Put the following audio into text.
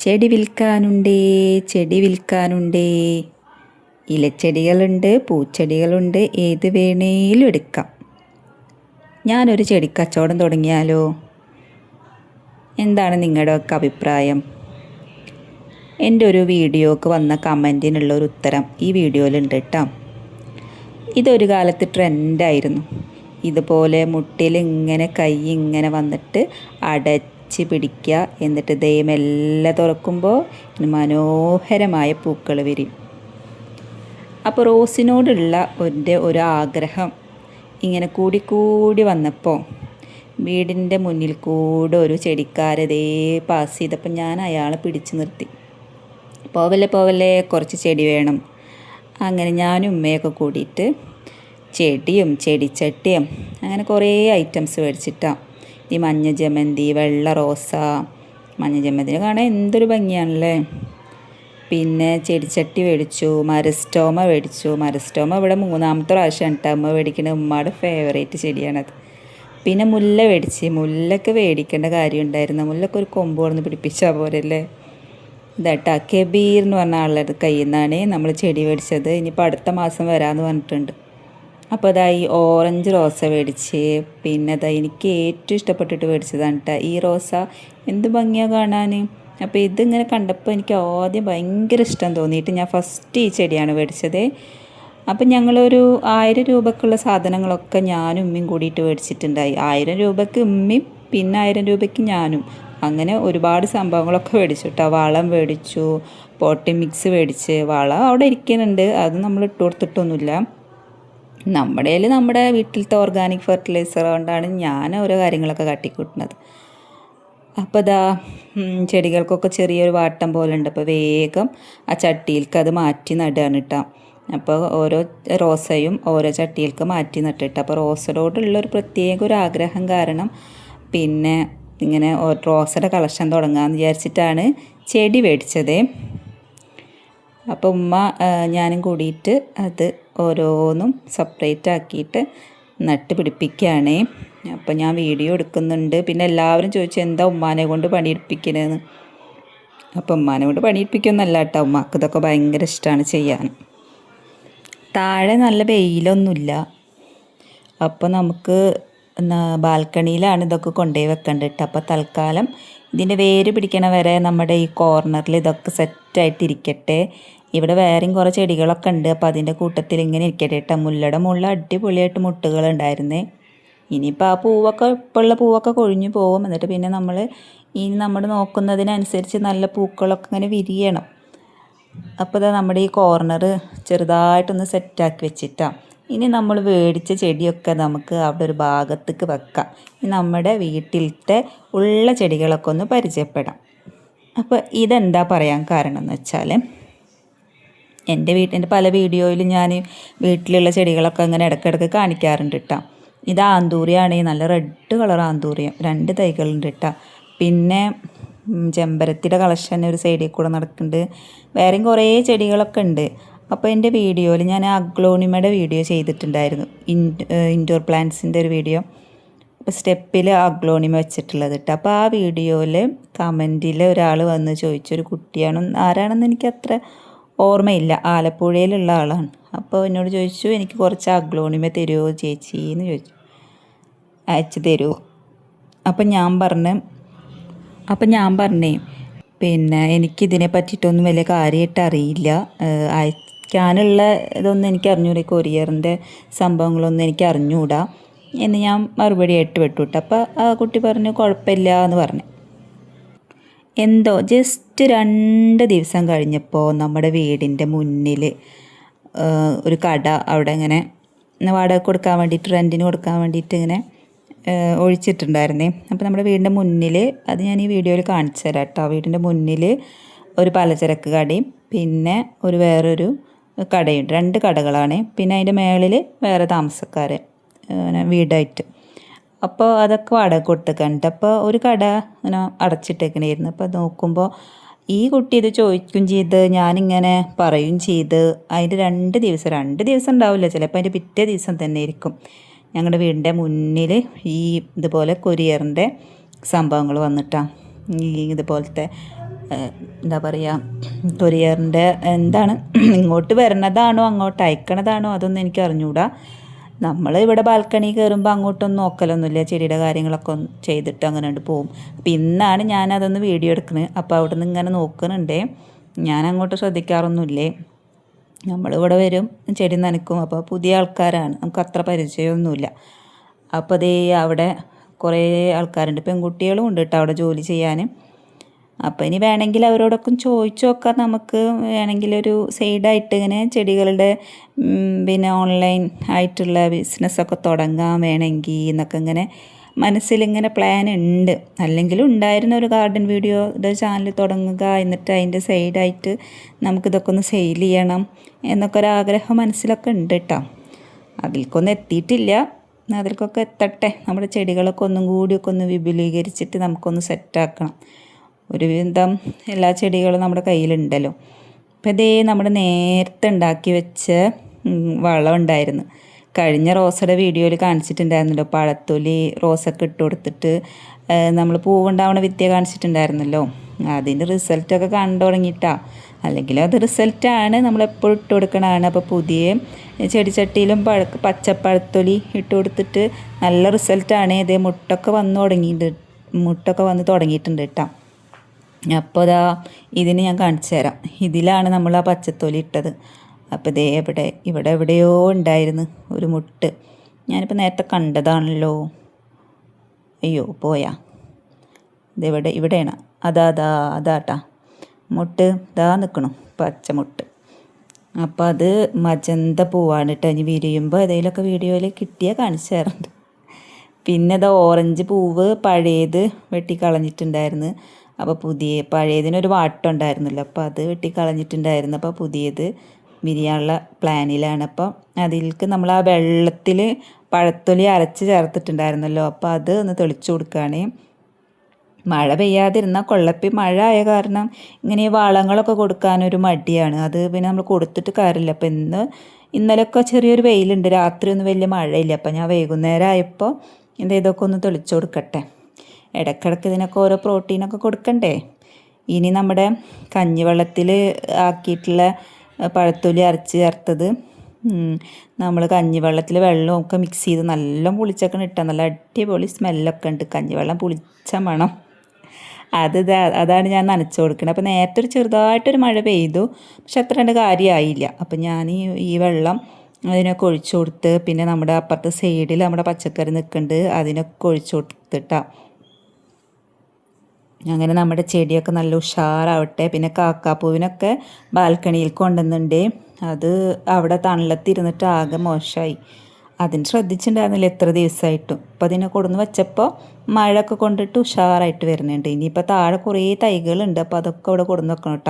ചെടി വിൽക്കാനുണ്ടേ ചെടി വിൽക്കാനുണ്ടേ. ഇലച്ചെടികളുണ്ട് പൂച്ചെടികളുണ്ട് ഏത് വേണേലും എടുക്കാം. ഞാനൊരു ചെടിക്കച്ചവടം തുടങ്ങിയാലോ? എന്താണ് നിങ്ങളുടെയൊക്കെ അഭിപ്രായം? എന്റെ ഒരു വീഡിയോക്ക് വന്ന കമന്റിനുള്ള ഒരു ഉത്തരം ഈ വീഡിയോയിലുണ്ട് കേട്ടോ. ഇതൊരു കാലത്ത് ട്രെൻഡായിരുന്നു. ഇതുപോലെ മുട്ടിൽ ഇങ്ങനെ കൈ ഇങ്ങനെ വന്നിട്ട് അടച്ച് പിടിക്കുക. എന്നിട്ട് ദൈവമെല്ലാം തുറക്കുമ്പോൾ മനോഹരമായ പൂക്കൾ വരും. അപ്പോൾ റോസിനോടുള്ള എന്റെ ഒരു ആഗ്രഹം ഇങ്ങനെ കൂടിക്കൂടി വന്നപ്പോൾ വീടിന്റെ മുന്നിൽ കൂടെ ഒരു ചെടിക്കാരതേ പാസ് ചെയ്തപ്പോൾ ഞാൻ അയാളെ പിടിച്ചു നിർത്തി. പോവല്ലേ പോവല്ലേ കുറച്ച് ചെടി വേണം. അങ്ങനെ ഞാനും ഉമ്മയൊക്കെ കൂടിയിട്ട് ചെടിയും ചെടിച്ചട്ടിയും അങ്ങനെ കുറേ ഐറ്റംസ് മേടിച്ചിട്ടാണ് ഈ മഞ്ഞ ജമന്തി വെള്ള റോസ മഞ്ഞ ജമന്തി കാണാൻ എന്തൊരു ഭംഗിയാണല്ലേ? പിന്നെ ചെടിച്ചട്ടി മേടിച്ചു മരസ്റ്റോമ മേടിച്ചു. മരസ്റ്റോമ ഇവിടെ മൂന്നാമത്തെ പ്രാവശ്യം കേട്ടോ. അമ്മ മേടിക്കുന്നത് ഉമ്മയുടെ ഫേവറേറ്റ് ചെടിയാണത്. പിന്നെ മുല്ല മേടിച്ച് മുല്ലക്ക് മേടിക്കേണ്ട കാര്യം ഉണ്ടായിരുന്നു. മുല്ലക്ക് ഒരു കൊമ്പ് കൊടുന്ന് പിടിപ്പിച്ചാൽ പോരല്ലേ? ഇതാട്ടാ കെബീർ എന്ന് പറഞ്ഞ ആളുടെ കയ്യിൽ നിന്നാണ് നമ്മൾ ചെടി മേടിച്ചത്. ഇനിയിപ്പോൾ അടുത്ത മാസം വരാമെന്ന് പറഞ്ഞിട്ടുണ്ട്. അപ്പോൾ അതാ ഈ ഓറഞ്ച് റോസ മേടിച്ച് പിന്നെ അതാ എനിക്ക് ഏറ്റവും ഇഷ്ടപ്പെട്ടിട്ട് മേടിച്ചതാണ് കേട്ടോ ഈ റോസ എന്ത് ഭംഗിയാണ് കാണാൻ അപ്പോൾ ഇതിങ്ങനെ കണ്ടപ്പോൾ എനിക്ക് ആദ്യം ഭയങ്കര ഇഷ്ടം തോന്നിയിട്ട് ഞാൻ ഫസ്റ്റ് ഈ ചെടിയാണ് മേടിച്ചത്. അപ്പം ഞങ്ങളൊരു ആയിരം രൂപക്കുള്ള സാധനങ്ങളൊക്കെ ഞാനും ഉമ്മയും കൂടിയിട്ട് മേടിച്ചിട്ടുണ്ടായി. ആയിരം രൂപയ്ക്ക് ഉമ്മയും പിന്നെ ആയിരം രൂപയ്ക്ക് ഞാനും. അങ്ങനെ ഒരുപാട് സംഭവങ്ങളൊക്കെ മേടിച്ചു കേട്ടോ വളം മേടിച്ചു പോട്ടി മിക്സ് മേടിച്ച്. വളം അവിടെ ഇരിക്കുന്നുണ്ട്. അത് നമ്മൾ ഇട്ട് കൊടുത്തിട്ടൊന്നുമില്ല. നമ്മുടെ കയ്യിൽ നമ്മുടെ വീട്ടിലത്തെ ഓർഗാനിക് ഫെർട്ടിലൈസർ കൊണ്ടാണ് ഞാൻ ഓരോ കാര്യങ്ങളൊക്കെ കട്ടിക്കൂട്ടുന്നത്. അപ്പോൾ ഇതാ ചെടികൾക്കൊക്കെ ചെറിയൊരു വാട്ടം പോലെ ഉണ്ട് അപ്പോൾ വേഗം ആ ചട്ടിയിൽക്ക് അത് മാറ്റി നടുകയാണ് കേട്ടോ. അപ്പോൾ ഓരോ റോസയും ഓരോ ചട്ടിയിൽക്ക് മാറ്റി നട്ടിട്ട്. അപ്പോൾ റോസയോടുള്ള ഒരു പ്രത്യേക ഒരു ആഗ്രഹം കാരണം പിന്നെ ഇങ്ങനെ റോസയുടെ കളക്ഷൻ തുടങ്ങാമെന്ന് വിചാരിച്ചിട്ടാണ് ചെടി മേടിച്ചത്. അപ്പോൾ ഉമ്മ ഞാനും കൂടിയിട്ട് അത് ഓരോന്നും സെപ്പറേറ്റ് ആക്കിയിട്ട് നട്ട് പിടിപ്പിക്കുകയാണ്. അപ്പോൾ ഞാൻ വീഡിയോ എടുക്കുന്നുണ്ട്. പിന്നെ എല്ലാവരും ചോദിച്ചു എന്താ ഉമ്മാനെ കൊണ്ട് പണിയെടുപ്പിക്കണതെന്ന് അപ്പോൾ ഉമ്മാനെ കൊണ്ട് പണിയെടുപ്പിക്കൊന്നല്ല കേട്ടോ ഉമ്മാക്ക് ഇതൊക്കെ ഭയങ്കര ഇഷ്ടമാണ് ചെയ്യാൻ. താഴെ നല്ല വെയിലൊന്നുമില്ല. അപ്പോൾ നമുക്ക് ബാൽക്കണിയിലാണ് ഇതൊക്കെ കൊണ്ടുപോയി വെക്കേണ്ടത് അപ്പോൾ തൽക്കാലം ഇതിന്റെ വേര് പിടിക്കണ വരെ നമ്മുടെ ഈ കോർണറിൽ ഇതൊക്കെ സെറ്റായിട്ടിരിക്കട്ടെ. ഇവിടെ വേറെയും കുറേ ചെടികളൊക്കെ ഉണ്ട്. അപ്പോൾ അതിന്റെ കൂട്ടത്തിൽ ഇങ്ങനെ ഇരിക്കട്ടെ കേട്ടോ മുല്ലയുടെ മുകളിൽ അടിപൊളിയായിട്ട് മുട്ടുകൾ ഉണ്ടായിരുന്നേ. ഇനിയിപ്പോൾ ആ പൂവൊക്കെ ഇപ്പോൾ ഉള്ള പൂവൊക്കെ കൊഴിഞ്ഞു പോകും. എന്നിട്ട് പിന്നെ നമ്മൾ ഇനി നമ്മൾ നോക്കുന്നതിനനുസരിച്ച് നല്ല പൂക്കളൊക്കെ ഇങ്ങനെ വിരിയണം. അപ്പോൾ ഇതാ നമ്മുടെ ഈ കോർണർ ചെറുതായിട്ടൊന്ന് സെറ്റാക്കി വെച്ചിട്ടാണ് ഇനി നമ്മൾ മേടിച്ച ചെടിയൊക്കെ നമുക്ക് അവിടെ ഒരു ഭാഗത്തേക്ക് വെക്കാം. ഇനി നമ്മുടെ വീട്ടിലത്തെ ഉള്ള ചെടികളൊക്കെ ഒന്ന് പരിചയപ്പെടാം. അപ്പോൾ ഇതെന്താ പറയാൻ കാരണം എന്ന് വെച്ചാൽ എന്റെ വീട്ടിന്റെ പല വീഡിയോയിലും ഞാൻ വീട്ടിലുള്ള ചെടികളൊക്കെ അങ്ങനെ ഇടയ്ക്കിടയ്ക്ക് കാണിക്കാറുണ്ട് കേട്ടോ ഇത് ആന്തൂറിയാണ് നല്ല റെഡ് കളർ ആന്തൂറിയം രണ്ട് തൈകളുണ്ട് കേട്ടോ പിന്നെ ചെമ്പരത്തിയുടെ കളക്ഷൻ ഒരു സൈഡിൽ കൂടെ നടക്കുന്നുണ്ട്. വേറെയും കുറേ ചെടികളൊക്കെ ഉണ്ട്. അപ്പോൾ എന്റെ വീഡിയോയിൽ ഞാൻ അഗ്ലോണിമയുടെ വീഡിയോ ചെയ്തിട്ടുണ്ടായിരുന്നു. ഇൻ ഇൻഡോർ പ്ലാന്റ്സിന്റെ ഒരു വീഡിയോ. അപ്പോൾ സ്റ്റെപ്പിൽ അഗ്ലോണിമ വെച്ചിട്ടുള്ളത് കേട്ടോ അപ്പോൾ ആ വീഡിയോയിൽ കമന്റിൽ ഒരാൾ വന്ന് ചോദിച്ചൊരു കുട്ടിയാണ്. ആരാണെന്ന് എനിക്ക് അത്ര ഓർമ്മയില്ല. ആലപ്പുഴയിലുള്ള ആളാണ്. അപ്പോൾ എന്നോട് ചോദിച്ചു എനിക്ക് കുറച്ച് അഗ്ലോണിമ തരുമോ ചേച്ചി? എന്ന് ചോദിച്ചു. അയച്ചു തരുമോ അപ്പം ഞാൻ പറഞ്ഞു അപ്പം ഞാൻ പറഞ്ഞേ പിന്നെ എനിക്കിതിനെ പറ്റിയിട്ടൊന്നും വലിയ കാര്യമായിട്ട് അറിയില്ല. അയക്കാനുള്ള ഇതൊന്നും എനിക്ക് അറിഞ്ഞൂടാ കൊറിയറിന്റെ സംഭവങ്ങളൊന്നും എനിക്ക് അറിഞ്ഞുകൂടാ എന്ന് ഞാൻ മറുപടി ആയിട്ട് വിട്ടുവിട്ടു അപ്പോൾ ആ കുട്ടി പറഞ്ഞു കുഴപ്പമില്ല എന്ന് പറഞ്ഞു. എന്തോ ജസ്റ്റ് രണ്ട് ദിവസം കഴിഞ്ഞപ്പോൾ നമ്മുടെ വീടിന്റെ മുന്നിൽ ഒരു കട അവിടെ ഇങ്ങനെ വാടക കൊടുക്കാൻ വേണ്ടിയിട്ട് റെന്റിന് കൊടുക്കാൻ വേണ്ടിയിട്ട് ഇങ്ങനെ ഒഴിച്ചിട്ടുണ്ടായിരുന്നേ. അപ്പോൾ നമ്മുടെ വീടിന്റെ മുന്നിൽ അത് ഞാൻ ഈ വീഡിയോയിൽ കാണിച്ചു തരാം കേട്ടോ വീടിന്റെ മുന്നിൽ ഒരു പലചരക്ക് കടയും പിന്നെ ഒരു വേറൊരു കടയുണ്ട് രണ്ട് കടകളാണ്. പിന്നെ അതിന്റെ മേളിൽ വേറെ താമസക്കാർ വീടായിട്ട്. അപ്പോൾ അതൊക്കെ വാടക കൊടുത്തേക്കുന്നുണ്ട് അപ്പോൾ ഒരു കട ഇങ്ങനെ അടച്ചിട്ടേക്കണായിരുന്നു. അപ്പോൾ നോക്കുമ്പോൾ ഈ കുട്ടി ഇത് ചോദിക്കുകയും ചെയ്ത് ഞാനിങ്ങനെ പറയും ചെയ്ത് അതിന്റെ രണ്ട് ദിവസം രണ്ട് ദിവസം ഉണ്ടാവില്ല. ചിലപ്പോൾ അതിന്റെ പിറ്റേ ദിവസം തന്നെ ആയിരിക്കും. ഞങ്ങളുടെ വീടിന്റെ മുന്നിൽ ഈ ഇതുപോലെ കൊരിയറിന്റെ സംഭവങ്ങൾ വന്നിട്ടാണ് ഈ ഇതുപോലത്തെ എന്താ പറയുക കൊറിയറിന്റെ എന്താണ് ഇങ്ങോട്ട് വരണതാണോ അങ്ങോട്ട് അയക്കണതാണോ അതൊന്നും എനിക്ക് അറിഞ്ഞൂടാ. നമ്മൾ ഇവിടെ ബാൽക്കണി കയറുമ്പോൾ അങ്ങോട്ടൊന്നും നോക്കലൊന്നുമില്ല ചെടിയുടെ കാര്യങ്ങളൊക്കെ ചെയ്തിട്ട് അങ്ങനെ കൊണ്ട് പോവും. അപ്പോൾ ഇന്നാണ് ഞാൻ അതൊന്ന് വീഡിയോ എടുക്കുന്നത് അപ്പോൾ അവിടെ നിന്ന് ഇങ്ങനെ നോക്കുന്നുണ്ടേ ഞാൻ അങ്ങോട്ട് ശ്രദ്ധിക്കാറൊന്നുമില്ലേ നമ്മളിവിടെ വരും ചെടി നനക്കും അപ്പോൾ പുതിയ ആൾക്കാരാണ്. നമുക്ക് അത്ര പരിചയമൊന്നുമില്ല. അപ്പോൾ അതേ അവിടെ കുറേ ആൾക്കാരുണ്ട്. പെൺകുട്ടികളും ഉണ്ട് കേട്ടോ അവിടെ ജോലി ചെയ്യാൻ അപ്പോൾ ഇനി വേണമെങ്കിൽ അവരോടൊക്കെ ചോദിച്ചു നോക്കാം. നമുക്ക് വേണമെങ്കിൽ ഒരു സൈഡായിട്ട് ഇങ്ങനെ ചെടികളുടെ പിന്നെ ഓൺലൈൻ ആയിട്ടുള്ള ബിസിനസ്സൊക്കെ തുടങ്ങാൻ വേണമെങ്കിൽ എന്നൊക്കെ ഇങ്ങനെ മനസ്സിലിങ്ങനെ പ്ലാൻ ഉണ്ട്. അല്ലെങ്കിൽ ഉണ്ടായിരുന്ന ഒരു ഗാർഡൻ വീഡിയോയുടെ ചാനൽ തുടങ്ങുക എന്നിട്ട് അതിന്റെ സൈഡായിട്ട് നമുക്കിതൊക്കെ ഒന്ന് സെയിൽ ചെയ്യണം എന്നൊക്കെ ഒരു ആഗ്രഹം മനസ്സിലൊക്കെ ഉണ്ട് കേട്ടോ അതിൽക്കൊന്നും എത്തിയിട്ടില്ല. അതിൽക്കൊക്കെ എത്തട്ടെ. നമ്മുടെ ചെടികളൊക്കെ ഒന്നും കൂടിയൊക്കെ ഒന്ന് വിപുലീകരിച്ചിട്ട് നമുക്കൊന്ന് സെറ്റാക്കണം. ഒരുവിധം എല്ലാ ചെടികളും നമ്മുടെ കയ്യിലുണ്ടല്ലോ. അപ്പോൾ ഇതേ നമ്മൾ നേരത്തെ ഉണ്ടാക്കി വെച്ച വളം ഉണ്ടായിരുന്നു. കഴിഞ്ഞ റോസയുടെ വീഡിയോയിൽ കാണിച്ചിട്ടുണ്ടായിരുന്നല്ലോ. പഴത്തൊലി റോസൊക്കെ ഇട്ട് കൊടുത്തിട്ട് നമ്മൾ പൂവുണ്ടാവണ വിദ്യ കാണിച്ചിട്ടുണ്ടായിരുന്നല്ലോ. അതിന്റെ റിസൾട്ടൊക്കെ കണ്ടു തുടങ്ങിയിട്ടാ. അല്ലെങ്കിൽ അത് റിസൾട്ടാണ് നമ്മളെപ്പോഴും ഇട്ട് കൊടുക്കണതാണ്. അപ്പോൾ പുതിയ ചെടിച്ചട്ടിയിലും പഴ പച്ചപ്പഴത്തൊലി ഇട്ട് കൊടുത്തിട്ട് നല്ല റിസൾട്ടാണ് ഇതേ മുട്ടൊക്കെ വന്ന് തുടങ്ങിയിട്ടുണ്ട് മുട്ടൊക്കെ വന്ന് തുടങ്ങിയിട്ടുണ്ട് കേട്ടോ. അപ്പോൾ ഇതാ ഇതിന് ഞാൻ കാണിച്ചു തരാം. ഇതിലാണ് നമ്മൾ ആ പച്ചത്തൊലി ഇട്ടത്. അപ്പോൾ ഇതേ എവിടെ ഇവിടെ എവിടെയോ ഉണ്ടായിരുന്നു ഒരു മുട്ട്. ഞാനിപ്പോൾ നേരത്തെ കണ്ടതാണല്ലോ. അയ്യോ പോയാ. ഇതെവിടെ ഇവിടെയാണ്. അതാ അതാ അതാട്ടാ മുട്ട് ഇതാ നിൽക്കണം പച്ചമുട്ട് അപ്പോൾ അത് മജന്ത പൂവാണ് കേട്ടോ ഇനി വിരിയുമ്പോൾ ഏതെങ്കിലുമൊക്കെ വീഡിയോയിൽ കിട്ടിയാൽ കാണിച്ചു തരണ്ട് പിന്നെ അത് ഓറഞ്ച് പൂവ് പഴയത് വെട്ടിക്കളഞ്ഞിട്ടുണ്ടായിരുന്നു. അപ്പോൾ പുതിയ പഴയതിനൊരു വാട്ടം ഉണ്ടായിരുന്നല്ലോ അപ്പോൾ അത് വെട്ടിക്കളഞ്ഞിട്ടുണ്ടായിരുന്നു. അപ്പോൾ പുതിയത് വിരിയാനുള്ള പ്ലാനിലാണ്. അപ്പോൾ അതിൽക്ക് നമ്മൾ ആ വെള്ളത്തിൽ പഴത്തൊലി അരച്ച് ചേർത്തിട്ടുണ്ടായിരുന്നല്ലോ. അപ്പോൾ അത് ഒന്ന് തെളിച്ചു കൊടുക്കുകയാണ് മഴ പെയ്യാതിരുന്ന കൊള്ളപ്പി മഴ ആയ കാരണം ഇങ്ങനെ ഈ വളങ്ങളൊക്കെ കൊടുക്കാനൊരു മടിയാണ്. അത് പിന്നെ നമ്മൾ കൊടുത്തിട്ട് കാര്യമില്ല. അപ്പം ഇന്ന് ഇന്നലെയൊക്കെ ചെറിയൊരു വെയിലുണ്ട്. രാത്രി ഒന്നും വലിയ മഴയില്ല. അപ്പം ഞാൻ വൈകുന്നേരം ആയപ്പോൾ എന്താ ഇതൊക്കെ ഒന്ന് തെളിച്ചു കൊടുക്കട്ടെ. ഇടയ്ക്കിടയ്ക്ക് ഇതിനൊക്കെ ഓരോ പ്രോട്ടീനൊക്കെ കൊടുക്കണ്ടേ? ഇനി നമ്മുടെ കഞ്ഞിവെള്ളത്തിൽ ആക്കിയിട്ടുള്ള പഴത്തൊലി അരച്ച് ചേർത്തത് നമ്മൾ കഞ്ഞിവെള്ളത്തിൽ വെള്ളവും ഒക്കെ മിക്സ് ചെയ്ത് നല്ല പുളിച്ചൊക്കെ ഇട്ടാൽ നല്ല അടിപൊളി സ്മെല്ലൊക്കെ ഉണ്ട്. കഞ്ഞിവെള്ളം പുളിച്ച മണം. അത് അതാണ് ഞാൻ നനച്ചു കൊടുക്കുന്നത് അപ്പോൾ നേരത്തെ ഒരു ചെറുതായിട്ടൊരു മഴ പെയ്തു. പക്ഷെ അത്ര രണ്ട് കാര്യമായില്ല അപ്പം ഞാൻ ഈ ഈ വെള്ളം അതിനൊക്കെ ഒഴിച്ചു കൊടുത്ത് പിന്നെ നമ്മുടെ അപ്പുറത്തെ സൈഡിൽ നമ്മുടെ പച്ചക്കറി നിൽക്കുന്നുണ്ട് അതിനൊക്കെ ഒഴിച്ചു കൊടുത്തിട്ടാ. അങ്ങനെ നമ്മുടെ ചെടിയൊക്കെ നല്ല ഉഷാറാവട്ടെ. പിന്നെ കാക്കാപ്പൂവിനൊക്കെ ബാൽക്കണിയിൽ കൊണ്ടുവന്നുണ്ട്. അത് അവിടെ തണലത്തിരുന്നിട്ട് ആകെ മോശമായി അതിന് ശ്രദ്ധിച്ചിട്ടുണ്ടായിരുന്നില്ല. എത്ര ദിവസമായിട്ടും. അപ്പം അതിനെ കൊടുന്ന് വെച്ചപ്പോൾ മഴയൊക്കെ കൊണ്ടിട്ട് ഉഷാറായിട്ട് വരുന്നുണ്ട്. ഇനിയിപ്പോൾ താഴെ കുറേ തൈകളുണ്ട്. അപ്പോൾ അതൊക്കെ അവിടെ കൊടുന്ന് വെക്കണം കേട്ടോ.